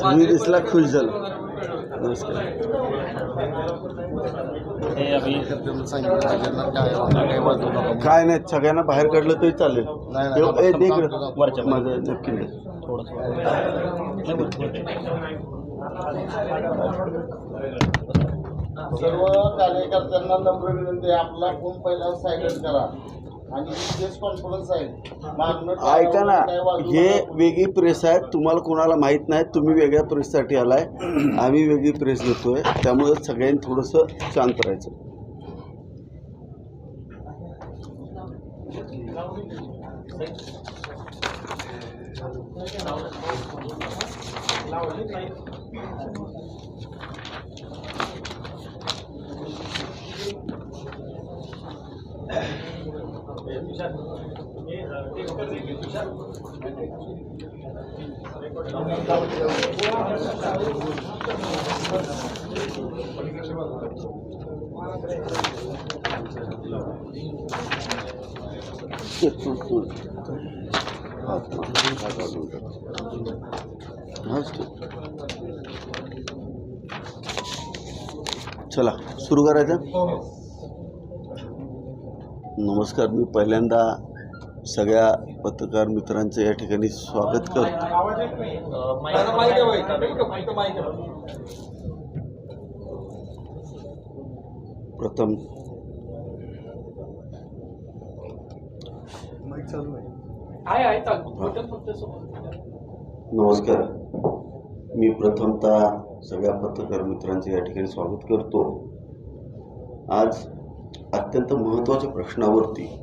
तुम्ही दिसला खुश झालो नमस्कार। हे अभि सांगितलं सगळ्यांना काय वाटलं, काय वाजू नका काय नाही सगळ्यांना बाहेर काढलं तरी चालेल. नाही, नाही, ए, ए, दे इकडं. वरच्या बाजूला. माझं नक्की. दे. सर्व कार्यकर्त्यांना नम्र विनंती आपला फोन पहिला सायलेंट करा. ऐका ना हे. वेगळी प्रेस आहे तुम्हाला कोणाला माहीत नाही. तुम्ही वेगळ्या प्रेससाठी आलाय. आम्ही वेगळी प्रेस घेतोय त्यामुळे सगळ्यांनी थोडंसं शांत राहायचं. हाच ठीक. चला सुरू करायचं? नमस्कार मी पहिल्यांदा सगळ्या पत्रकार मित्रांचं या ठिकाणी स्वागत करतो. प्रथम नमस्कार. मी प्रथमतः सगळ्या पत्रकार मित्रांचे या ठिकाणी स्वागत करतो. आज अत्यंत महत्त्वाच्या प्रश्नावरती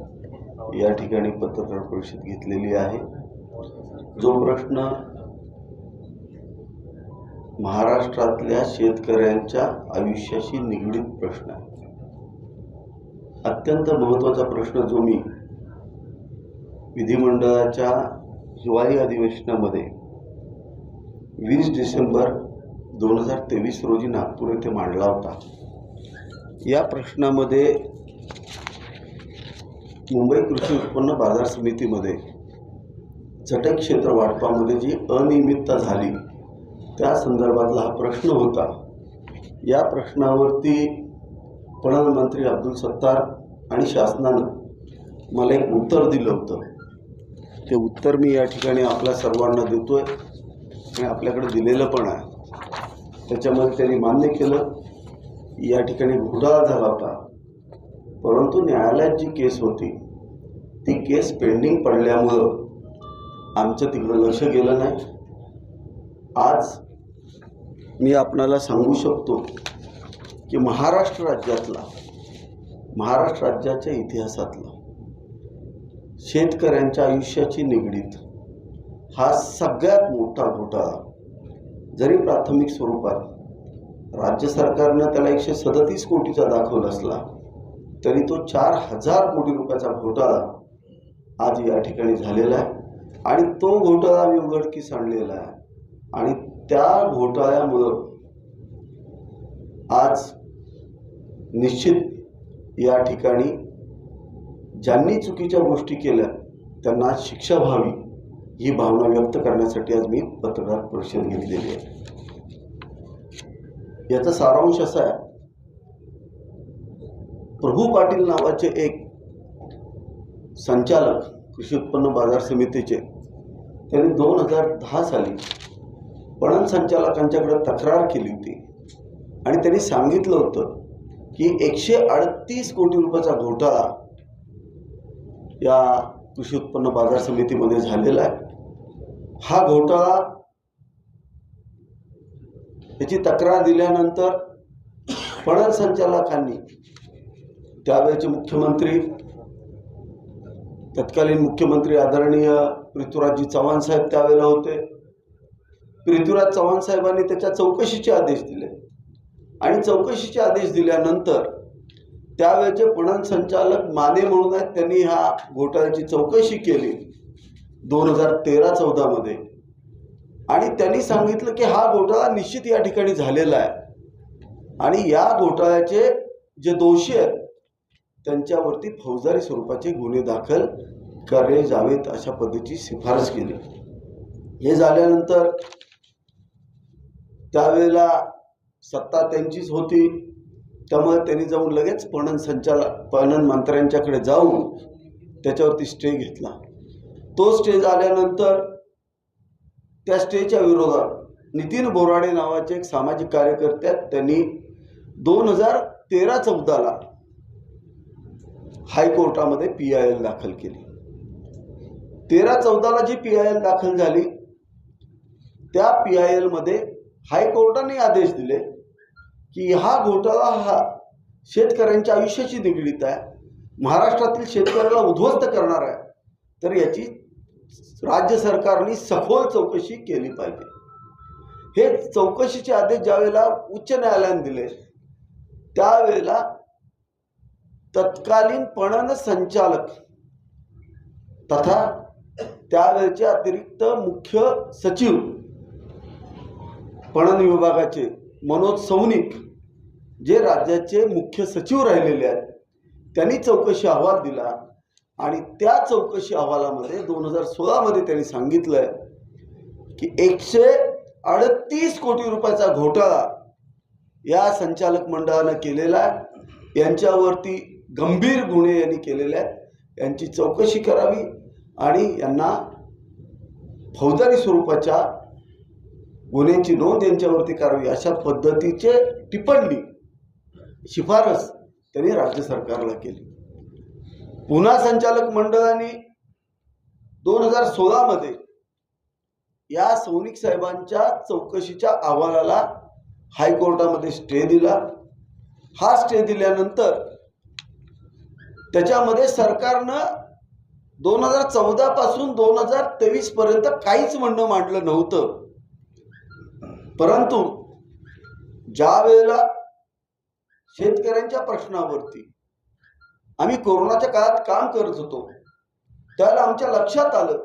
या ठिकाणी पत्रकार परिषद घेतलेली आहे. जो प्रश्न महाराष्ट्रातल्या शेतकऱ्यांच्या आयुष्याशी निगडीत प्रश्न आहे. अत्यंत महत्त्वाचा प्रश्न जो मी विधिमंडळाच्या हिवाळी अधिवेशनामध्ये वीस डिसेंबर दोन हजार तेवीस रोजी नागपूर येथे मांडला होता. या प्रश्नामध्ये मुंबई कृषी उत्पन्न बाजार समितीमध्ये चटक क्षेत्र वाटपामध्ये जी अनियमितता झाली त्या संदर्भातला हा प्रश्न होता. या प्रश्नावरती प्रधानमंत्री अब्दुल सत्तार आणि शासनानं मला एक उत्तर दिलं होतं. ते उत्तर मी या ठिकाणी आपल्या सर्वांना देतो आहे आणि आपल्याकडे दिलेलं पण आहे. त्याच्यामध्ये त्यांनी मान्य केलं या ठिकाणी घोटाळा झाला होता. परंतु न्यायालयात जी केस होती ती केस पेंडिंग पडल्यामुळं आमचं तिकडं लक्ष गेलं नाही. आज मी आपणाला सांगू शकतो की महाराष्ट्र राज्यातला महाराष्ट्र राज्याच्या इतिहासातला शेतकऱ्यांच्या आयुष्याची निगडीत हा सगळ्यात मोठा घोटाळा जरी प्राथमिक स्वरूपात राज्य सरकारनं त्याला एकशे सदतीस कोटीचा दाखवला असला तरी तो चार हजार कोटी रुपयाचा घोटाळा आज या ठिकाणी झालेला आहे. आणि तो घोटाळा मी उघडकीस आणलेला आहे. आणि त्या घोटाळ्यामुळं आज निश्चित या ठिकाणी ज्यांनी चुकीच्या गोष्टी केल्या त्यांना शिक्षा व्हावी ही भावना व्यक्त करण्यासाठी आज मी पत्रकार परिषद घेतलेली आहे. याचा सारांश असा आहे. प्रभू पाटील नावाचे एक संचालक कृषी उत्पन्न बाजार समितीचे त्यांनी दोन हजार दहा साली पणन संचालकांच्याकडे तक्रार केली होती. आणि त्यांनी सांगितलं होतं की एकशे अडतीस कोटी रुपयाचा घोटाळा या कृषी उत्पन्न बाजार समितीमध्ये झालेला आहे. हा घोटाळा याची तक्रार दिल्यानंतर पणन संचालकांनी त्यावेळेचे मुख्यमंत्री तत्कालीन मुख्यमंत्री आदरणीय पृथ्वीराजजी चव्हाण साहेब त्यावेळेला होते. पृथ्वीराज चव्हाण साहेबांनी त्याच्या चौकशीचे आदेश दिले. आणि चौकशीचे आदेश दिल्यानंतर त्यावेळेचे पणन संचालक माने म्हणून आहेत त्यांनी ह्या घोटाळ्याची चौकशी केली. दोन हजार तेरा चौदामध्ये आणि त्यांनी सांगितलं की हा घोटाळा निश्चित या ठिकाणी झालेला आहे. आणि या घोटाळ्याचे जे दोषी आहेत त्यांच्यावरती फौजदारी स्वरूपाचे गुन्हे दाखल करले जावेत अशा पद्धतीची शिफारस केली. हे झाल्यानंतर त्यावेळेला सत्ता त्यांचीच होती. त्यामुळे त्यांनी जाऊन लगेच पणन संचालक पणन मंत्र्यांच्याकडे जाऊन त्याच्यावरती स्टे घेतला. तो स्टे झाल्यानंतर त्या स्टेजच्या विरोधात नितीन बोराडे नावाचे एक सामाजिक कार्यकर्ते त्यांनी दोन हजार तेरा चौदाला हायकोर्टामध्ये पी आय एल दाखल केली. तेरा चौदाला जी पी आय एल दाखल झाली त्या पी आय एलमध्ये हायकोर्टाने आदेश दिले की हा घोटाळा हा शेतकऱ्यांच्या आयुष्याशी निगडीत आहे. महाराष्ट्रातील शेतकऱ्याला उद्ध्वस्त करणार आहे. तर याची राज्य सरकारने सखोल चौकशी केली पाहिजे. हे चौकशीचे आदेश ज्यावेळेला उच्च न्यायालयाने दिले त्यावेळेला तत्कालीन पणन संचालक तथा त्यावेळेचे अतिरिक्त मुख्य सचिव पणन विभागाचे मनोज सौनिक जे राज्याचे मुख्य सचिव राहिलेले आहेत त्यांनी चौकशी अहवाल दिला. आणि त्या चौकशी अहवालामध्ये दोन हजार सोळामध्ये त्यांनी सांगितलंय की एकशे अडतीस कोटी रुपयाचा घोटाळा या संचालक मंडळानं केलेला आहे. यांच्यावरती गंभीर गुन्हे यांनी केलेले आहेत. यांची चौकशी करावी आणि यांना फौजदारी स्वरूपाच्या गुन्ह्यांची नोंद यांच्यावरती करावी अशा पद्धतीचे टिप्पणी शिफारस त्यांनी राज्य सरकारला केली. पुन्हा संचालक मंडळाने दोन हजार सोळामध्ये या सौनिक साहेबांच्या चौकशीच्या अहवालाला हायकोर्टामध्ये स्टे दिला. हा स्टे दिल्यानंतर त्याच्यामध्ये सरकारनं दोन हजार चौदा पासून दोन हजार तेवीस पर्यंत काहीच म्हणणं मांडलं नव्हतं. परंतु ज्या वेळेला शेतकऱ्यांच्या प्रश्नावरती आम्ही कोरोनाच्या काळात काम करत होतो. त्यावेळेला आमच्या लक्षात आलं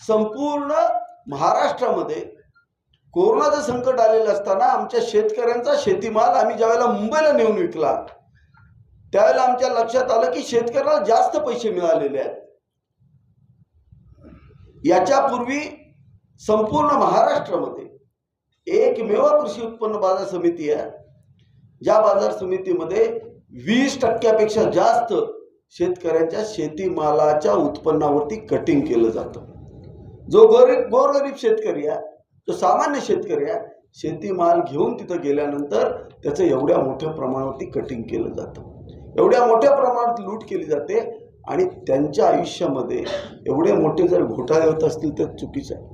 संपूर्ण महाराष्ट्रामध्ये कोरोनाचं संकट आलेलं असताना आमच्या शेतकऱ्यांचा शेतीमाल आम्ही ज्यावेळेला मुंबईला नेऊन विकला त्यावेळेला आमच्या लक्षात आलं की शेतकऱ्याला जास्त पैसे मिळालेले आहेत. याच्यापूर्वी संपूर्ण महाराष्ट्रामध्ये एकमेव कृषी उत्पन्न बाजार समिती आहे. ज्या बाजार समितीमध्ये वीस टक्क्यापेक्षा जास्त शेतकऱ्यांच्या शेतीमालाच्या उत्पन्नावरती कटिंग केलं जातं. जो गरीब गोरगरीब शेतकरी आहे जो सामान्य शेतकरी आहे शेतीमाल घेऊन तिथं गेल्यानंतर त्याचं एवढ्या मोठ्या प्रमाणावरती कटिंग केलं जातं. एवढ्या मोठ्या प्रमाणात लूट केली जाते आणि त्यांच्या आयुष्यामध्ये एवढे मोठे जर घोटाळे होत असतील तर चुकीचं आहे.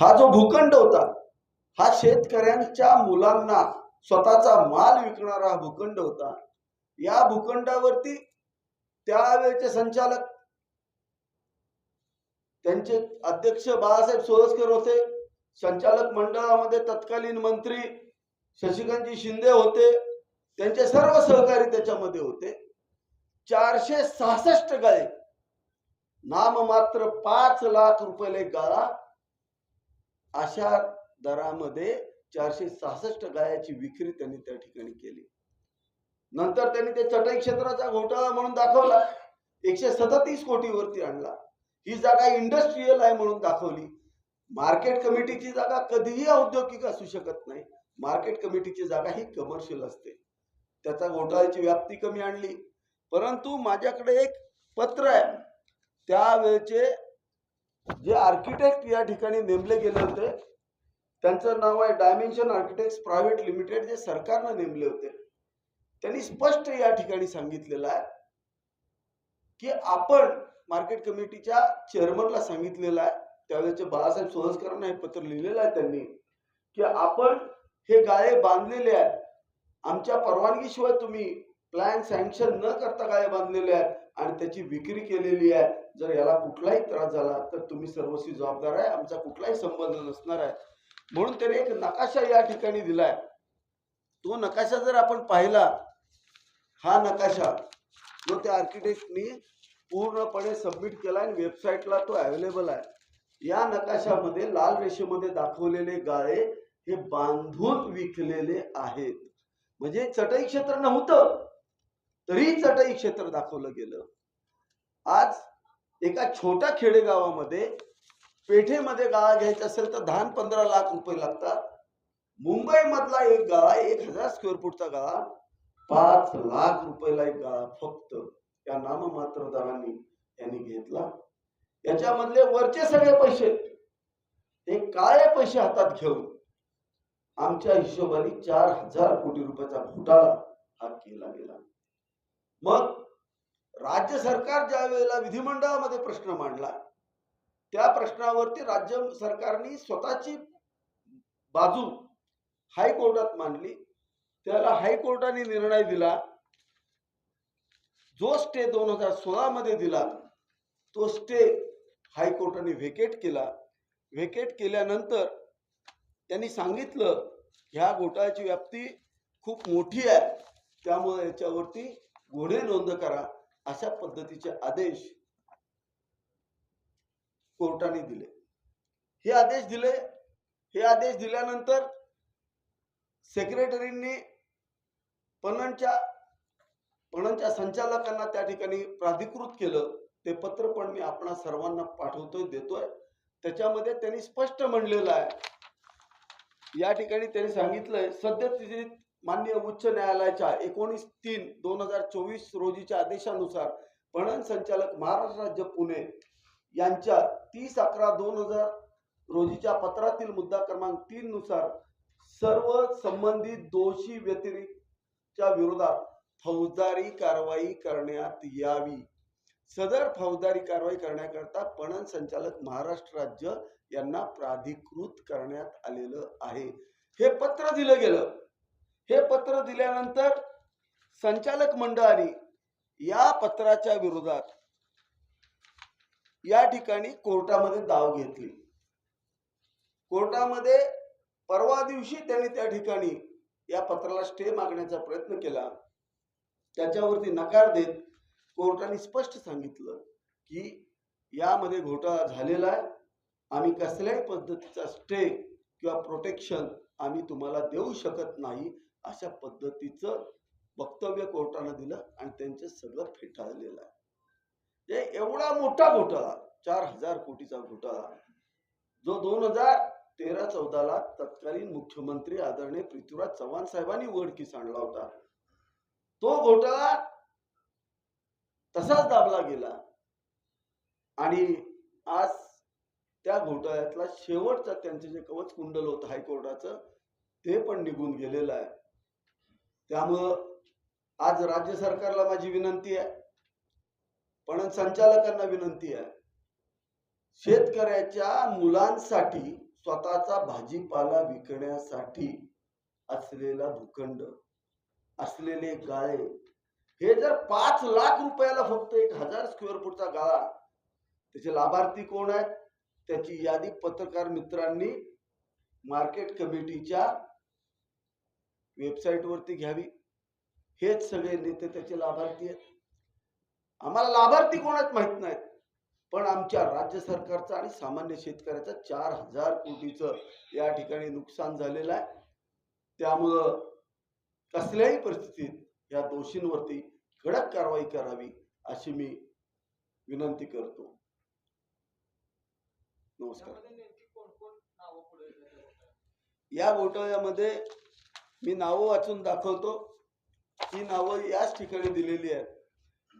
हा जो भूखंड होता हा शेतकऱ्यांच्या मुलांना स्वतःचा माल विकणारा हा भूखंड होता या भूखंडावरती त्यावेळेचे संचालक त्यांचे अध्यक्ष बाळासाहेब सोळसकर होते संचालक मंडळामध्ये तत्कालीन मंत्री शशिकांतजी शिंदे होते त्यांचे सर्व सहकारी त्याच्यामध्ये होते. चारशे सहासष्ट गाळे नाममात्र पाच लाख रुपये गाळा. अशा दरामध्ये चारशे सहासष्ट गायाची विक्री त्यांनी त्या ठिकाणी केली. नंतर त्यांनी ते चटई क्षेत्राचा घोटाळा म्हणून दाखवला. एकशे सदतीस कोटीवरती आणला. ही जागा इंडस्ट्रीयल आहे म्हणून दाखवली. मार्केट कमिटीची जागा कधीही औद्योगिक असू शकत नाही. मार्केट कमिटीची जागा ही कमर्शियल असते. त्याचा घोटाळ्याची व्याप्ती कमी आणली. परंतु माझ्याकडे एक पत्र आहे. त्यावेळेचे जे आर्किटेक्ट या ठिकाणी नेमले गेले होते त्यांचं नाव आहे डायमेन्शन आर्किटेक्ट प्रायव्हेट लिमिटेड जे सरकारनं नेमले होते. त्यांनी स्पष्ट या ठिकाणी सांगितलेलं आहे की आपण मार्केट कमिटीच्या चेअरमनला सांगितलेलं आहे. त्यावेळेचे बाळासाहेब सोळसकरांना हे पत्र लिहिलेलं आहे त्यांनी की आपण हे गाळे बांधलेले आहेत. आमच्या परवानगीशिवाय तुम्ही प्लॅन सँक्शन न करता गाळे बांधलेले आहेत आणि त्याची विक्री केलेली आहे. जर याला कुठलाही त्रास झाला तर तुम्ही सर्वस्वी जबाबदार आहे. आमचा कुठलाही संबंध नसणार आहे. म्हणून त्याने एक नकाशा या ठिकाणी दिलाय. तो नकाशा जर आपण पाहिला हा नकाशा. जो त्या आर्किटेक्टनी पूर्णपणे सबमिट केला आणि वेबसाईटला तो अवेलेबल आहे. या नकाशामध्ये लाल रेषेमध्ये दाखवलेले गाळे हे बांधून विकलेले आहेत. म्हणजे चटई क्षेत्र नव्हतं तरी चटई क्षेत्र दाखवलं गेलं. आज एका छोट्या खेडेगावामध्ये पेठेमध्ये गाळा घ्यायचा असेल तर दहा पंधरा लाख रुपये लागतात. मुंबईमधला एक गाळा एक हजार स्क्वेअर फूटचा गाळा पाच लाख रुपयाला एक गाळा फक्त या नाममात्रदारांनी यांनी घेतला. याच्यामधले वरचे सगळे पैसे हे काळे पैसे हातात घेऊन आमच्या हिशोबाने चार हजार कोटी रुपयाचा घोटाळा हा केला गेला. मग राज्य सरकार ज्या वेळेला विधिमंडळामध्ये प्रश्न मांडला त्या प्रश्नावरती राज्य सरकारने स्वतःची बाजू हायकोर्टात मांडली. त्याला हायकोर्टाने निर्णय दिला. जो स्टे दोन हजार सोळा मध्ये दिला तो स्टे हायकोर्टाने व्हेकेट केला. व्हेकेट केल्यानंतर त्यांनी सांगितलं ह्या घोटाळ्याची व्याप्ती खूप मोठी आहे. त्यामुळे याच्यावरती गुन्हे नोंद करा अशा पद्धतीचे आदेश कोर्टाने दिले. हे आदेश दिले. हे आदेश दिल्यानंतर सेक्रेटरींनी पणनच्या पणनच्या संचालकांना त्या ठिकाणी प्राधिकृत केलं. ते पत्र पण मी आपणा सर्वांना पाठवतोय देतोय. त्याच्यामध्ये त्यांनी स्पष्ट म्हणलेलं आहे. या ठिकाणी त्यांनी सांगितलंय सद्यस्थितीत मान्य उच्च न्यायालयाच्या एकोणीस तीन दोन हजार चोवीस रोजीच्या आदेशानुसार पणन संचालक महाराष्ट्र राज्य पुणे यांच्या तीस अकरा दोन हजार रोजीच्या पत्रातील मुद्दा क्रमांक तीन नुसार सर्व संबंधित दोषी व्यतिरिक्त च्या विरोधात फौजदारी कारवाई करण्यात यावी. सदर फौजदारी कारवाई करण्याकरता पणन संचालक महाराष्ट्र राज्य यांना प्राधिकृत करण्यात आलेलं आहे. हे पत्र दिलं गेलं. हे पत्र दिल्यानंतर संचालक मंडळाने या पत्राच्या विरोधात या ठिकाणी कोर्टामध्ये दाव घेतली. कोर्टामध्ये परवा दिवशी त्यांनी त्या ठिकाणी या पत्राला स्टे मागण्याचा प्रयत्न केला. त्याच्यावरती नकार देत कोर्टाने स्पष्ट सांगितलं की यामध्ये घोटाळा झालेला आहे. आम्ही कसल्याही पद्धतीचा स्टे किंवा प्रोटेक्शन आम्ही तुम्हाला देऊ शकत नाही अशा पद्धतीचं वक्तव्य कोर्टानं दिलं आणि त्यांचं सगळं फेटाळलेलं आहे. एवढा मोठा घोटाळा चार हजार कोटीचा घोटाळा जो दोन हजार तेरा चौदाला तत्कालीन मुख्यमंत्री आदरणीय पृथ्वीराज चव्हाण साहेबांनी उघडकीस आणला होता. तो घोटाळा तसाच दाबला गेला. आणि आज त्या घोटाळ्यातला शेवटचा त्यांचं जे कवच कुंडल होतं हायकोर्टाचं ते पण निघून गेलेलं आहे. त्यामुळं आज राज्य सरकारला माझी विनंती आहे. पण संचालकांना विनंती आहे. शेतकऱ्याच्या मुलांसाठी स्वतःचा भाजीपाला विकण्यासाठी असलेला भूखंड असलेले गाळे हे जर पाच लाख रुपयाला फक्त एक हजार स्क्वेअर फूटचा गाळा त्याचे लाभार्थी कोण आहेत? त्याची यादी पत्रकार मित्रांनी मार्केट कमिटीच्या वेबसाईटवरती घ्यावी. हेच सगळे नेते त्याचे लाभार्थी आहेत. आम्हाला लाभार्थी कोण आहेत? माहीत नाहीत. पण आमच्या राज्य सरकारचं आणि सामान्य शेतकऱ्याचं चार हजार कोटीचं या ठिकाणी नुकसान झालेलं आहे. त्यामुळं कसल्याही परिस्थितीत या दोषींवरती कडक कारवाई करावी अशी मी विनंती करतो. नमस्कार? या घोटाळ्यामध्ये मी नावं वाचून दाखवतो. ही नावं याच ठिकाणी दिलेली आहेत.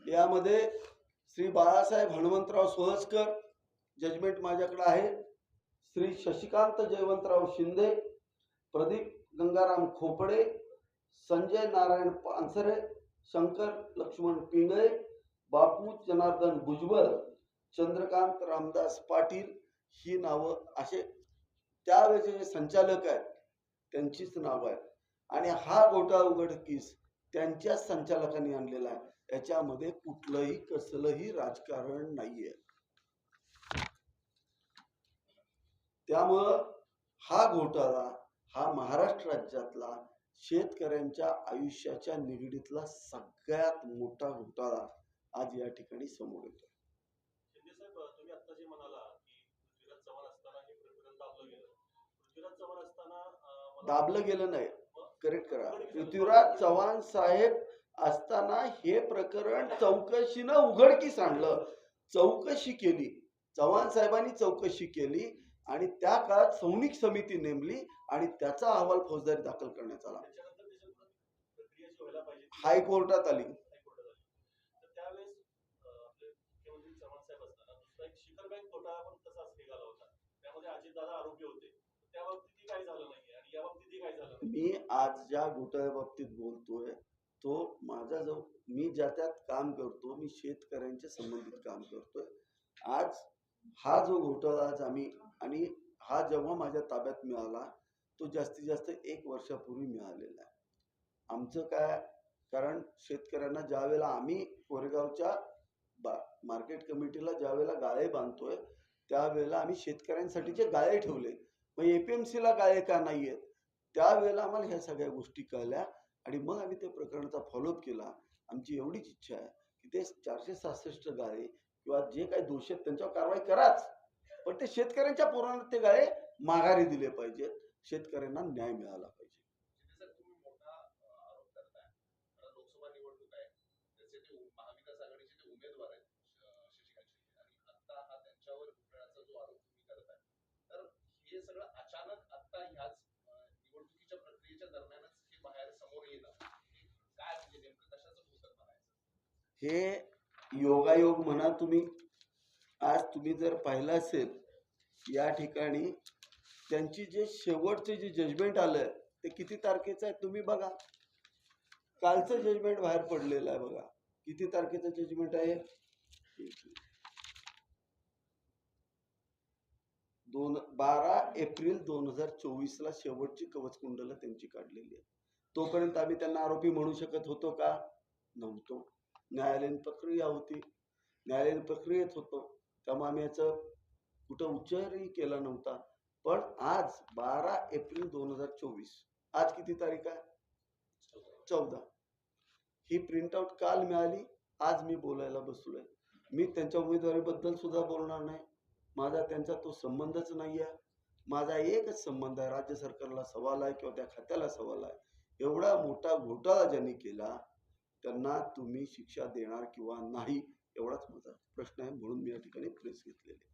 यामध्ये श्री बाळासाहेब हनुमंतराव सोहस्कर जजमेंट माझ्याकडे आहे. श्री शशिकांत जयवंतराव शिंदे प्रदीप गंगाराम खोपडे संजय नारायण पानसरे शंकर लक्ष्मण पिंगळे बापू जनार्दन भुजबळ चंद्रकांत रामदास पाटील ही नावं असे. त्यावेळेचे जे संचालक आहेत त्यांचीच नावं आहेत. आणि हा घोटाळा उघडकीस त्यांच्याच संचालकांनी आणलेला आहे. याच्यामध्ये कुठलंही कसलंही राजकारण नाहीये. त्यामुळं हा घोटाळा हा महाराष्ट्र राज्यातला शेतकऱ्यांच्या आयुष्याच्या निगडीतला सगळ्यात मोठा घोटाळा आज या ठिकाणी समोर येतो दाबलं गेलं. नाही. करेक्ट करा. पृथ्वीराज चव्हाण साहेब असताना हे प्रकरण चौकशीनं उघडकीस आणलं. चौकशी केली. चव्हाण साहेबांनी चौकशी केली आणि त्या काळात सौनिक समिती नेमली आणि त्याचा अहवाल फौजदारी दाखल करण्यात आला. हायकोर्टात आली. मी आज ज्या घोटाळ्या बाबतीत बोलतोय तो माझा जो मी ज्या त्यात काम करतो मी शेतकऱ्यांच्या संबंधित काम करतोय. आज हा जो घोटाळा आज आम्ही आणि हा जेव्हा माझ्या ताब्यात मिळाला तो जास्तीत जास्त एक वर्षापूर्वी मिळालेला आहे. आमचं काय कारण शेतकऱ्यांना ज्या वेळेला आम्ही कोरेगावच्या बा मार्केट कमिटीला ज्या वेळेला गाळे बांधतोय त्यावेळेला आम्ही शेतकऱ्यांसाठीचे गाळे ठेवले. मग एपीएमसीला गाळे का नाही आहेत त्यावेळेला आम्हाला ह्या सगळ्या गोष्टी कळल्या. आणि मग आम्ही त्या प्रकरणाचा फॉलोअप केला. आमची एवढीच इच्छा आहे की ते चारशे सहासष्ट गाळे किंवा जे काही दोष आहेत त्यांच्यावर कारवाई कराच. पण ते शेतकऱ्यांच्या पोरांना ते गाळे माघारी दिले पाहिजेत. शेतकऱ्यांना न्याय मिळाला पाहिजे सर तुम्ही मोठा अ, आरोप करताय कारण लोकसभा निवडणूक आहे त्याचे ते उ- महाविकास आघाडीचे ते उमेदवार आहेत श- शशिकांत शिंदे आणि आता हा त्यांच्यावर घोटाळ्याचा जो आरोप तुम्ही करताय तर हे सगळं अचानक आता ह्याच अ, निवडणुकीच्या प्रक्रियेच्या दरम्यानच हे बाहेर समोर येणं हे काय म्हणजे नेमकं कशाचं भूतक म्हणायचं हे योगायोग म्हणा तुम्ही आज तुम्ही जर पाहिलं असेल या ठिकाणी त्यांची जे शेवटचे जे जजमेंट आलं ते किती तारखेचं आहे तुम्ही बघा. कालचं जजमेंट बाहेर पडलेलं आहे बघा. किती तारखेचं जजमेंट आहे? दोन बारा एप्रिल दोन हजार चोवीसला शेवटची कवच कुंडलं त्यांची काढलेली आहे तोपर्यंत आम्ही त्यांना आरोपी म्हणू शकत होतो का? नव्हतो. न्यायालयीन प्रक्रिया होती. न्यायालयीन प्रक्रियेत होतो. त्यामुळे आम्ही याचं कुठं उच्चारही केला नव्हता. पण आज बारा एप्रिल दोन हजार चोवीस. आज किती तारीख आहे? चौदा. ही प्रिंटआउट काल मिळाली. आज मी बोलायला बसलोय. मी त्यांच्या उमेदवारीबद्दल सुद्धा बोलणार नाही. माझा त्यांचा तो संबंधच नाही आहे माझा एकच संबंध आहे. राज्य सरकारला सवाल आहे किंवा त्या खात्याला सवाल आहे. एवढा मोठा घोटाळा ज्यांनी केला त्यांना तुम्ही शिक्षा देणार किंवा नाही एवढाच माझा प्रश्न आहे. म्हणून मी या ठिकाणी प्रेस घेतलेली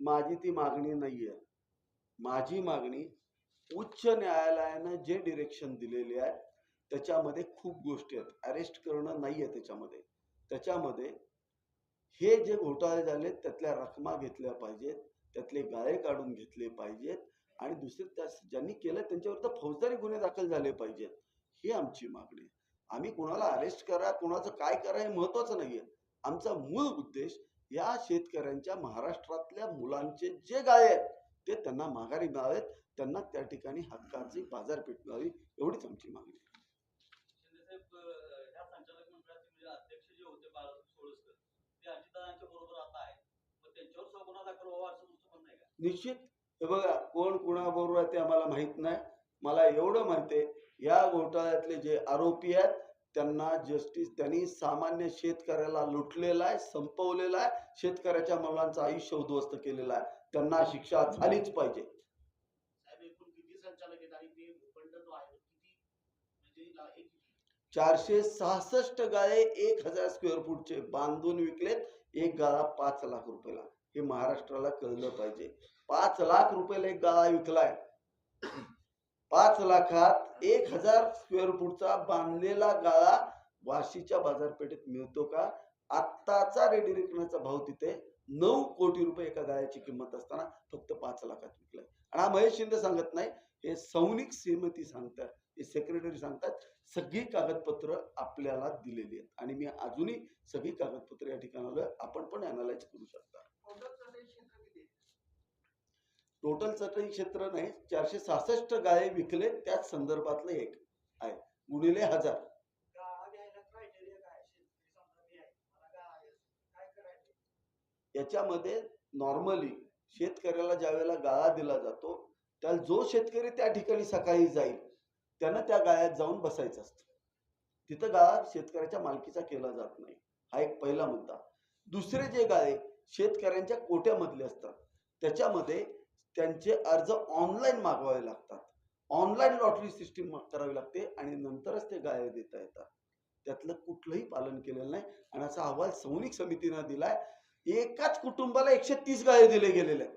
माझी ती मागणी नाही आहे माझी मागणी उच्च न्यायालयानं जे डिरेक्शन दिलेले आहे त्याच्यामध्ये खूप गोष्टी आहेत. अरेस्ट करणं नाही आहे त्याच्यामध्ये. त्याच्यामध्ये हे जे घोटाळे झाले त्यातल्या रकमा घेतल्या पाहिजेत त्यातले गाळे काढून घेतले पाहिजेत आणि दुसरे त्या ज्यांनी केलं त्यांच्यावर फौजदारी गुन्हे दाखल झाले पाहिजेत. ही आमची मागणी आहे. आम्ही कुणाला अरेस्ट करा कुणाचं काय करा हे महत्वाचं नाहीये. आमचा मूळ उद्देश या शेतकऱ्यांच्या महाराष्ट्रातल्या मुलांचे जे गाळे आहेत ते त्यांना माघारी मिळावेत. त्यांना त्या ठिकाणी हक्काची बाजारपेठ मिळावी एवढीच आमची मागणी आहे. म्हणजे आहे निश्चित. हे बघा कोण कुणाबरोबर आहे ते आम्हाला माहीत नाही. मला एवढं माहिती या घोटाळ्यातले जे आरोपी आहेत त्यांना जस्टिस त्यांनी सामान्य शेतकऱ्याला लुटलेला आहे संपवलेला आहे शेतकऱ्याच्या मुलांचं आयुष्य उद्ध्वस्त केलेलं आहे. त्यांना शिक्षा झालीच पाहिजे. म्हणजे चारशे सहासष्ट गाळे एक हजार स्क्वेअर फूटचे बांधून विकलेत एक गाळा पाच लाख रुपयाला. हे महाराष्ट्राला कळलं पाहिजे. पाच लाख रुपयाला एक गाळा विकलाय. पाच लाखात एक हजार स्क्वेअर फूटचा बांधलेला गाळा वाशीच्या बाजारपेठेत मिळतो का? आत्ताचा रेडी विकण्याचा भाव तिथे नऊ कोटी रुपये एका गाळ्याची किंमत असताना फक्त पाच लाखात विकलाय. आणि हा महेश शिंदे सांगत नाही हे सैनिक श्रीमती सांगतात हे सेक्रेटरी सांगतात सगळी कागदपत्र आपल्याला दिलेली आहेत. आणि मी अजूनही सगळी कागदपत्र या ठिकाणाला आपण पण अनालाइज करू शकता. टोटल चटई क्षेत्र नाही चारशे सहासष्ट गाळे विकले त्याच संदर्भातलं एक आहे. गुणिले हजार. याच्यामध्ये नॉर्मली शेतकऱ्याला ज्या वेळेला गाळा दिला जातो त्याला जो शेतकरी त्या ठिकाणी सकाळी जाईल त्यानं त्या गाळ्यात जाऊन बसायचं असतं. तिथं गाळा शेतकऱ्याच्या मालकीचा केला जात नाही. हा एक पहिला मुद्दा. दुसरे जे गाळे शेतकऱ्यांच्या कोट्यामधले असतात त्याच्यामध्ये त्यांचे अर्ज ऑनलाईन मागवावे लागतात. ऑनलाईन लॉटरी सिस्टीम करावी लागते आणि नंतरच ते गाळे देता येतात. त्यातलं कुठलंही पालन केलेलं नाही आणि असा अहवाल संवनिक समितीनं दिलाय एकाच कुटुंबाला एकशे तीस गाळे दिले गेलेले आहेत.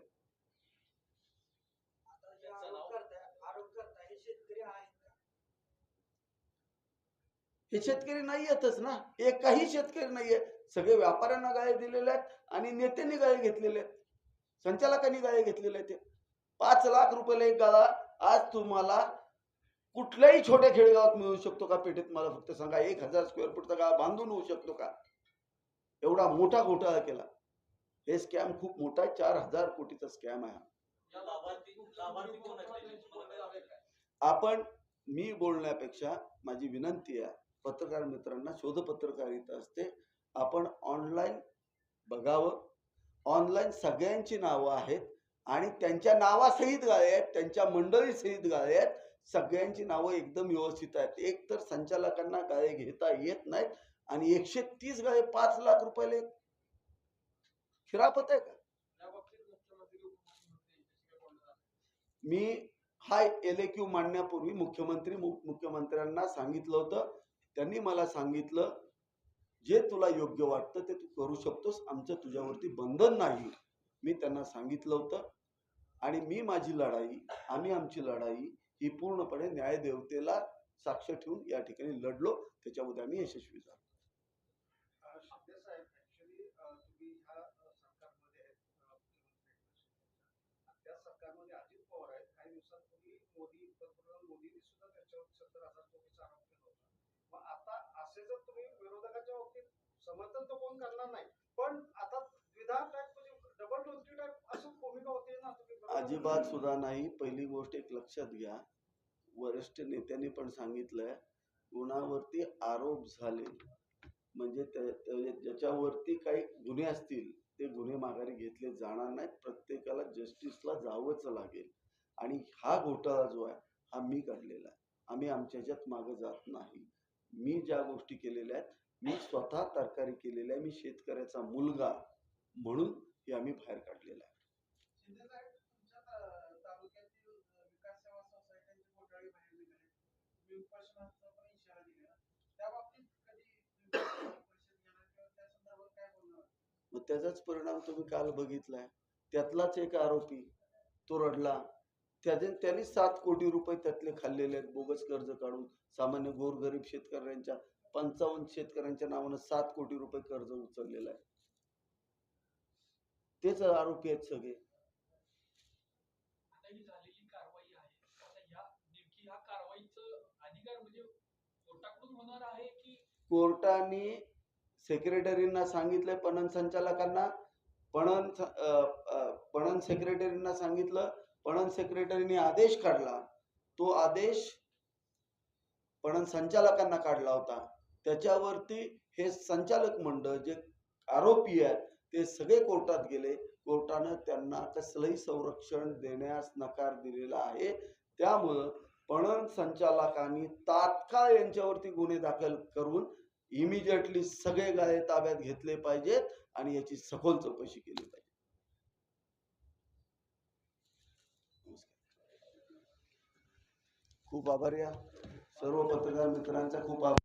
हे शेतकरी नाही येतच ना. एकही शेतकरी नाहीये. सगळे व्यापाऱ्यांना गाळे दिलेले आहेत आणि नेत्यांनी गाळे घेतलेले आहेत. संचालकांनी गाळे घेतलेले ते. पाच लाख रुपयाला एक गाळा. आज तुम्हाला कुठल्याही छोट्या खेडेगावात मिळू शकतो का पेठेत? मला फक्त सांगा. एक हजार स्क्वेअर फूटचा गाळा बांधून होऊ शकतो का? एवढा मोठा घोटाळा केला. हे स्कॅम खूप मोठा आहे. चार हजार कोटीचा स्कॅम आहे? आपण मी बोलण्यापेक्षा माझी विनंती आहे पत्रकार मित्रांना शोध पत्रकारिता असते. आपण ऑनलाईन बघावं. ऑनलाईन सगळ्यांची नावं आहेत आणि त्यांच्या नावासहित गाळे आहेत त्यांच्या मंडळीसहित गाळे आहेत. सगळ्यांची नावं एकदम व्यवस्थित आहेत. एक तर संचालकांना गाळे घेता येत नाहीत आणि एकशे तीस गाळे पाच लाख रुपयाला खिरापत आहे का? मी हा एल ए क्यू मांडण्यापूर्वी मुख्यमंत्री मुख्यमंत्र्यांना सांगितलं होतं. त्यांनी मला सांगितलं जे तुला योग्य वाटतं ते तू करू शकतोस. आमचं तुझ्यावरती बंधन नाही मी त्यांना सांगितलं होतं. आणि मी माझी लढाई आम्ही आमची लढाई ही पूर्णपणे न्यायदेवतेला साक्ष ठेवून या ठिकाणी लढलो. त्याच्यामध्ये आम्ही यशस्वी झालो. सरकारमध्ये सरकारमध्ये अजित पवार आहेत. काही दिवसांपूर्वी मोदी पंतप्रधान मोदींनी सुद्धा त्यांच्यावर सत्तर हजार कोटीचा आरोप केला होता मग आता असे जर तुम्ही विरोधकाच्या बाबतीत समर्थन तर कोण करणार नाही. पण आता द्विधा टाईप म्हणजे डबल डोलची टाईप असं भूमिका होते ना तुम्ही अजिबात सुद्धा नाही. पहिली गोष्ट एक लक्षात घ्या. वरिष्ठ नेत्यांनी पण सांगितलंय गुणावरती आरोप झाले. म्हणजे ज्याच्यावरती काही गुन्हे असतील ते गुन्हे माघारी घेतले जाणार नाहीत. प्रत्येकाला जस्टिसला जावंच लागेल. आणि हा घोटाळा जो आहे हा मी काढलेला आहे. आम्ही आमच्या ह्याच्यात मागं जात नाही. मी ज्या गोष्टी केलेल्या आहेत मी स्वतः तरकारी केलेल्या आहे. मी शेतकऱ्याचा मुलगा म्हणून हे आम्ही बाहेर काढलेलं आहे. मग त्याचाच परिणाम तुम्ही काल बघितलाय. त्यातलाच एक आरोपी तो रडला. त्याचे त्यांनी सात कोटी रुपये त्यातले खाल्लेले आहेत. बोगस कर्ज काढून सामान्य गोरगरीब शेतकऱ्यांच्या पंचावन्न शेतकऱ्यांच्या नावानं सात कोटी रुपये कर्ज उचललेलं आहे. तेच आरोपी आहेत सगळे. म्हणजे कोर्टाने सेक्रेटरींना सांगितलंय पणन संचालकांना. पणन पणन सेक्रेटरींना सांगितलं. पणन सेक्रेटरीने आदेश काढला. तो आदेश पणन संचालकांना काढला होता. त्याच्यावरती हे संचालक मंडळ जे आरोपी आहेत ते सगळे कोर्टात गेले. कोर्टानं त्यांना कसलंही संरक्षण देण्यास नकार दिलेला आहे. त्यामुळं पणन संचालकांनी तात्काळ यांच्यावरती गुन्हे दाखल करून इमिजिएटली सगळे गाळे ताब्यात घेतले पाहिजेत आणि याची सखोल चौकशी केली पाहिजे. खूप आभारी आहे सर्व पत्रकार मित्रांचा खूप आभार.